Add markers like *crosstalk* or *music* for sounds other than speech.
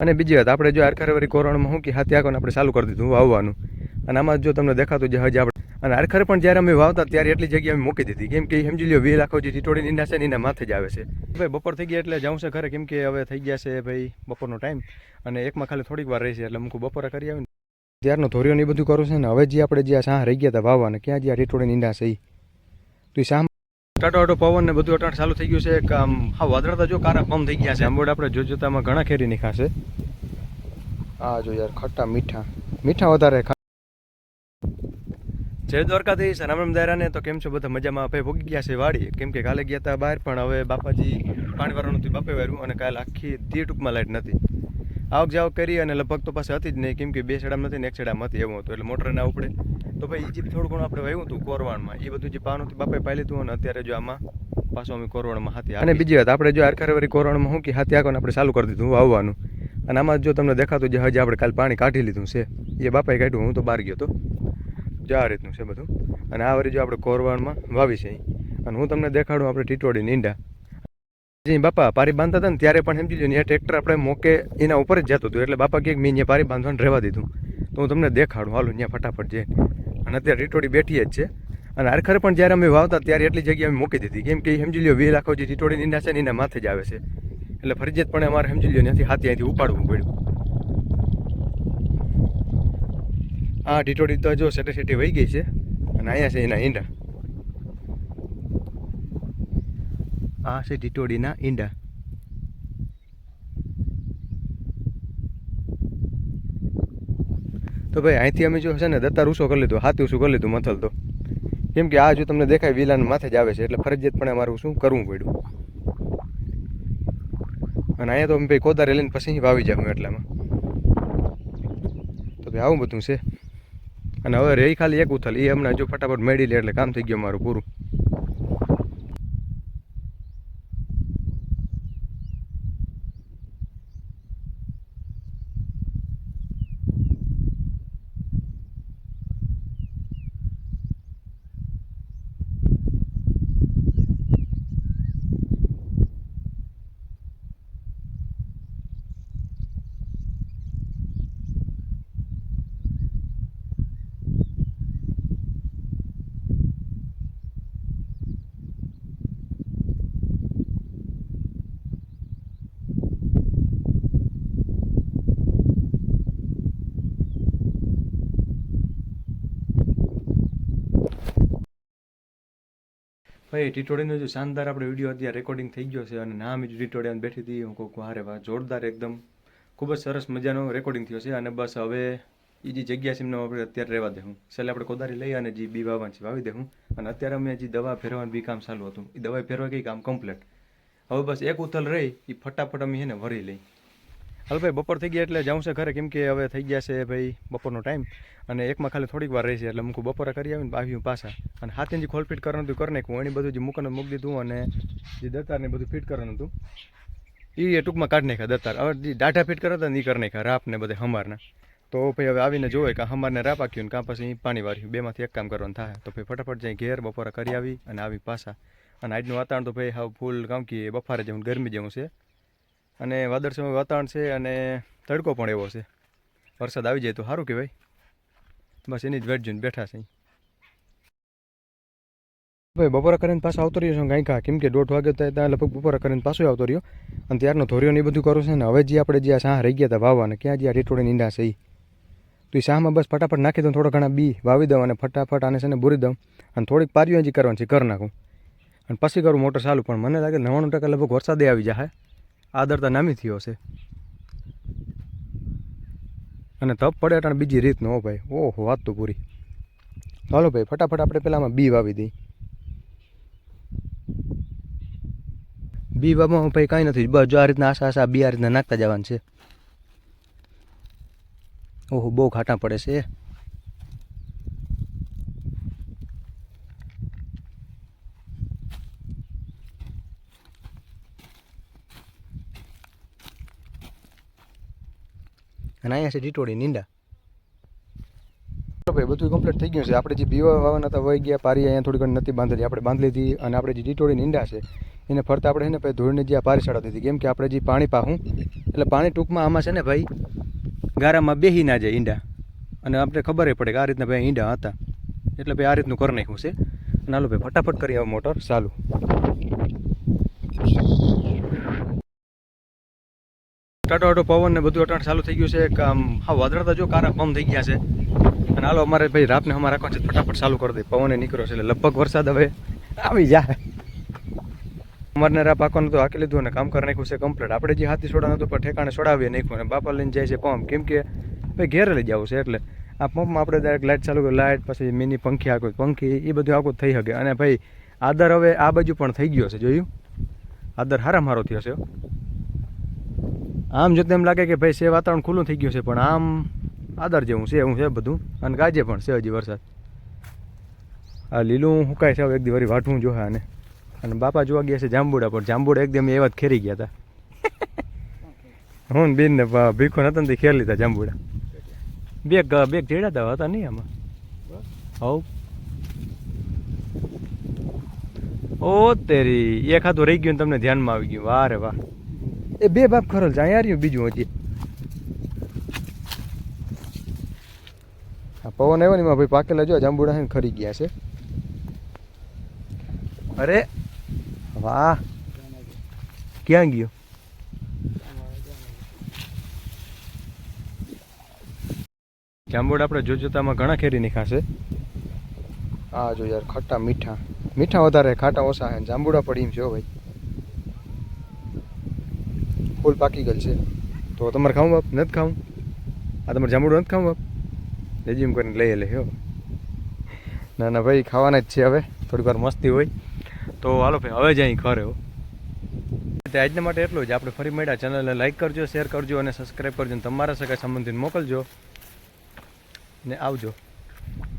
અને બીજી વાત આપણે જો આરખરવરી કોરણમાં શું કે હાથી આકોને આપણે ચાલુ કરી દીધું વાવવાનું અને આમાં જો તમને દેખાતું જે હજી આપણે અને આરખર પણ જ્યારે અમે વાવતા ત્યારે એટલી જગ્યા અમે મૂકી દીધી. કેમ કે સમજી લ્યો વેલ લાખો જે ટીટોડી નીંડા છે ને એના માથે જ આવે છે. ભાઈ બપોર થઈ ગયા એટલે જાઉં છે ઘરે. કેમ કે હવે થઈ ગયા છે ભાઈ બપોરનો ટાઈમ. અને એકમાં ખાલી થોડીક વાર રહી છે એટલે મૂકું બપોરે કરી આવીને. ત્યારનો ધોરીઓને એ બધું કરું છે ને હવે જે આપણે જે આ સાહ રહી ગયા હતા વાવવાને ક્યાં જે આ ટીટોડી નીંડા છે એ તો એ સાહ ટાટો પવન ને બધું અટાણ ચાલુ થઈ ગયું છે. કે આમ, હા, વાદળતા જો કારા પમ થઈ ગયા છે. આંબોડ આપણે જો જોતામાં ઘણા ખેરી નીખાશે આ જો યાર, ખટ્ટા મીઠા. મીઠા વધારે જય દ્વારકાથી રામ દાયરાને. તો કેમ છો બધા? મજામાં? ભાઈ ભોગી ગયા છે વાડી. કેમ કે કાલે ગયા હતા બહાર, પણ હવે બાપાજી પાણી વાળવાનું હતું, બાપે વાર્યું અને કાલે આખી દી ટૂંકમાં લાઈટ નથી આવક જાવક કરી અને લગભગ તો પાસે હતી જ નહીં કેમ કે બે છેડામાં નથી ને એક છેડામાં હતી એવું હતું એટલે મોટર ના ઉપડે. તો ભાઈ એ જે થોડું ઘણું આપણે વાવ્યું હતું કોરવાણમાં. એ બધું જે પાનું હતું બાપાએ પાઈ લીધું અને અત્યારે જો આમાં પાછું અમે કોરવાણમાં હાથી અને બીજી વાત આપણે જો આરખારવારી કોરવાણમાં શું કે હાથી આકોને આપણે ચાલુ કરી દીધું વાવવાનું અને આમાં જો તમને દેખાતું જે હજી આપણે કાલ પાણી કાઢી લીધું છે એ બાપાએ કાઢ્યું હું તો બહાર ગયો હતો. જો આ રીતનું છે બધું. અને આ વળી જો આપણે કોરવાણમાં વાવી છે અને હું તમને દેખાડું આપણે ટીટોડી નીંડા. જે બાપા પારી બાંધતા હતા ને ત્યારે પણ સમજી લો ટ્રેક્ટર આપણે મોકે એના ઉપર જ જતું હતું. એટલે બાપા કે મેં અહીંયા પારી બાંધવાનું રહેવા દીધું. તો હું તમને દેખાડું. હાલો ત્યાં ફટાફટ જે અને અત્યારે રીટોડી બેઠી જ છે. અને આરખર પણ જ્યારે અમે વાવતા ત્યારે એટલી જગ્યાએ અમે મૂકી દીધી. કેમ કે સમજી લો વેલ આખો જે રીટોડી નીંદા છે ને એના માથે જ આવે છે. એટલે ફરજિયાતપણે અમારે સમજી લ્યો, ત્યાંથી હાથી અહીંથી ઉપાડવું પડ્યું. આ ટીટોડી તો જો સેટે સેટી વહી ગઈ છે. અને અહીંયા છે એના ઈંડા. આ છે ટીટોડીના ઈંડા તો ભાઈ અહીંથી અમે જો છે ને દત્તા રૂસો કરી લીધું હાથી ઉસું કરી લીધું મથલ તો કેમ કે આ જો તમને દેખાય વિલાન માથે જ આવે છે એટલે ફરજિયાતપણે અમારું શું કરવું પડ્યું અને અહીંયા તો અમે ભાઈ કોદારે લઈને પછી વાવી જાઉં એટલામાં. તો ભાઈ આવું બધું છે. અને હવે રહી ખાલી એક ઉથલ. એ હમણાં જો ફટાફટ મેળી લે એટલે કામ થઈ ગયું મારું પૂરું. ભાઈ ટીટોડીનો જે શાનદાર આપણે વીડિયો અત્યારે રેકોર્ડિંગ થઈ ગયો છે અને નામ જ ટીટોડીયાને બેઠી હતી. હું કહું વારે વાહ જોરદાર એકદમ ખૂબ જ સરસ મજાનો રેકોર્ડિંગ થયો છે અને બસ હવે એ જે જગ્યા છે એમને આપણે અત્યારે રહેવા દે હું. છેલ્લે આપણે કોદારી લઈ અને જે બી વાવવાનું છે, વાવી દે હું. અને અત્યારે અમે જે દવા ફેરવાનું બી કામ ચાલુ હતું. એ દવા ફેરવા ગઈ કામ કમ્પ્લીટ હવે બસ એક ઉથલ રહી એ ફટાફટ અમે એને ભરી લઈ. હાલ ભાઈ બપોર થઈ ગયા એટલે જાઉં છે ઘરે. કેમ કે હવે થઈ ગયા છે ભાઈ બપોરનો ટાઈમ અને એકમાં ખાલી થોડીક વાર રહી છે એટલે મૂકું બપોરે કરી આવીને આવ્યું પાછા. અને હાથે જે ખોલ ફીટ કરવાનું હતું કરી નાખ્યું એની બધું જે મૂકવાનું મૂકી દીધું અને જે દતારને બધું ફીટ કરવાનું હતું એ ટૂંકમાં કાઢી નાખ્યા દતાર. હવે જે દાઢા ફીટ કરતા હતા એ કરી નાખ્યા, રાપને બધે હમારના. તો ભાઈ હવે આવીને જોવે કે હમારને રાપ આખ્યું ને કાં પછી પાણી વાર્યું. બેમાંથી એક કામ કરવાનું થાય. તો ભાઈ ફટાફટ જઈ ઘેર બપોરે કરી આવી અને આવી પાછા. અને આજનું વાતાવરણ તો ભાઈ હાવ ફૂલ, કામ કે બફારે જેવું ગરમી જેવું છે. અને વાદળછાયું વાતાવરણ છે અને તડકો પણ એવો છે. વરસાદ આવી જાય તો સારું કહેવાય. બસ એની જ વેટ જોઈને બેઠા છે ભાઈ, બપોરે કરીને પાછો આવતો રહ્યો છું કાંઈ કા કેમ કે દોઢ વાગે ત્યાં લગભગ બપોરે કરીને પાછો આવતો રહ્યો. અને ત્યારનો ધોર્યો ને બધું કરું છે ને, હવે જે આપણે જે આ સાહ રહી ગયા હતા વાવવાને ક્યાં જે આ ટીટોડી નીંડા છે એ તો એ સાહમાં બસ ફટાફટ નાખી દઉં થોડા ઘણા બી વાવી દઉં અને ફટાફટ આને છે ને બોરી દઉં. અને થોડીક પારીઓ હજી કરવાની છે કરી નાખું. અને પછી કરું મોટર ચાલુ, પણ મને લાગે નવ્વાણું ટકા લગભગ વરસાદે આવી જાય આદરતા નામી થયો છે અને તપ પડે એટલે બીજી રીત નો ભાઈ. ઓહો, વાત તો પૂરી. ચાલો ભાઈ, ફટાફટ આપણે પેલામાં બી વાવી દઈ બી વાવવામાં ભાઈ કાંઈ નથી. બસ જો આ રીતના આશા આશા બી આ રીતના નાખતા જવાનું છે. ઓહો, બહુ ઘાટા પડે છે. અને અહીંયા છે ટીટોડી નીંડા ભાઈ બધું કમ્પ્લીટ થઈ ગયું છે. આપણે જે બીવા વાવવાના હતા, વહી ગયા, પારી અહીંયા થોડી ઘણી નથી બાંધેલી. આપણે બાંધી લીધી અને આપણે જે ટીટોડી નીંડા છે, એને ફરતા આપણે છે ને ભાઈ, ધોળીને જે આ પારી ચડાવતી દીધી કેમ કે આપણે જે પાણી પાહું, એટલે પાણી ટૂંકમાં આમાં છે ને ભાઈ, ગારામાં બેહી ના જાય ઈંડા. અને આપણે ખબર પડે કે આ રીતના ભાઈ ઈંડા હતા. એટલે ભાઈ આ રીતનું કરી નાખ્યું છે. અને હાલો ભાઈ, ફટાફટ કરી આવો મોટર. ચાલુ. ટાટો પવન ને બધું અટાણ ચાલુ થઈ ગયું છે. કે આમ, હા, વાદળતા જો કારા બમ થઈ ગયા છે. અને હાલો, અમારે ભાઈ રાતને અમારે રાખવાનું છે, ફટાફટ ચાલુ કરી દે. પવને નીકળ્યો છે એટલે લગભગ વરસાદ હવે આવી જાય. અમારને રાપ આખવાનું તો હાકી લીધું અને કામ કરી નાખ્યું છે કમ્પ્લીટ આપણે જે હાથી સોડા નતું પણ ઠેકાણે છોડાવીએ નાખ્યું અને બાપા લઈને જાય છે પંપ કેમ કે ભાઈ ઘેરે લઈ જવું છે એટલે આ પંપમાં આપણે ડાયરેક્ટ લાઇટ ચાલુ કરી લાઇટ પછી મિની પંખી આખું પંખી એ બધું આખું થઈ શકે. અને ભાઈ, આદર હવે આ બાજુ પણ થઈ ગયો છે. જોયું? આદર હારા મારો થયો છે. આમ જોતે એમ લાગે કે ભાઈ છે વાતાવરણ ખુલ્લું થઈ ગયું છે પણ આમ આદર જેવું છે એવું છે બધું. અને ગાજે પણ છે હજી વરસાદ. આ લીલું હુકાય છે એક દિવસ વાટવું જોહે આને. અને બાપા જોવા ગયા છે જાંબુડા પણ. જાંબુડા એકદમ એવા જ ખેરી ગયા હતા *laughs* હું ને ને ભા- ભીખો નતા ને ખેર લીધા જાંબુડા. બે બે જેડાતા હતા નહીં આમાં? હવ. ઓ તેરી એ ખાતું રહી ગયું તમને ધ્યાનમાં આવી ગયું. વાહ રે વાહ. એ બે બાપ ખરલ છે અહીંયા રહ્યું બીજું હતી આ પવન આવ્યો ને એમાં ભાઈ પાકેલા જો જાંબુડા છે ને ખરી ગયા છે. અરે, વાહ. ક્યાં ગયો? જાંબુડા આપણે જો જોતામાં ઘણા ખેરી નીખાશે આ જો યાર ખટ્ટા મીઠા. મીઠા વધારે, ખાટા ઓછા હે જાંબુડા પડી એમ છે ભાઈ. ફૂલ પાકી ગયેલ છે. તો તમારે ખાવું બાપ? નથી ખાવું? આ તમારે જાંબુડું નથી ખાવું બાપ? લેજી એમ કરીને લઈ લે હો. ના ના, ભાઈ, ખાવાના જ છે હવે. થોડીક વાર મસ્તી હોય. તો હાલો ભાઈ, હવે જ અહીં ખરે હો. આજના માટે એટલું જ. આપણે ફરી મળ્યા. ચેનલને લાઈક કરજો, શેર કરજો અને સબસ્ક્રાઈબ કરજો અને તમારા સગા સંબંધીને મોકલજો. ને આવજો.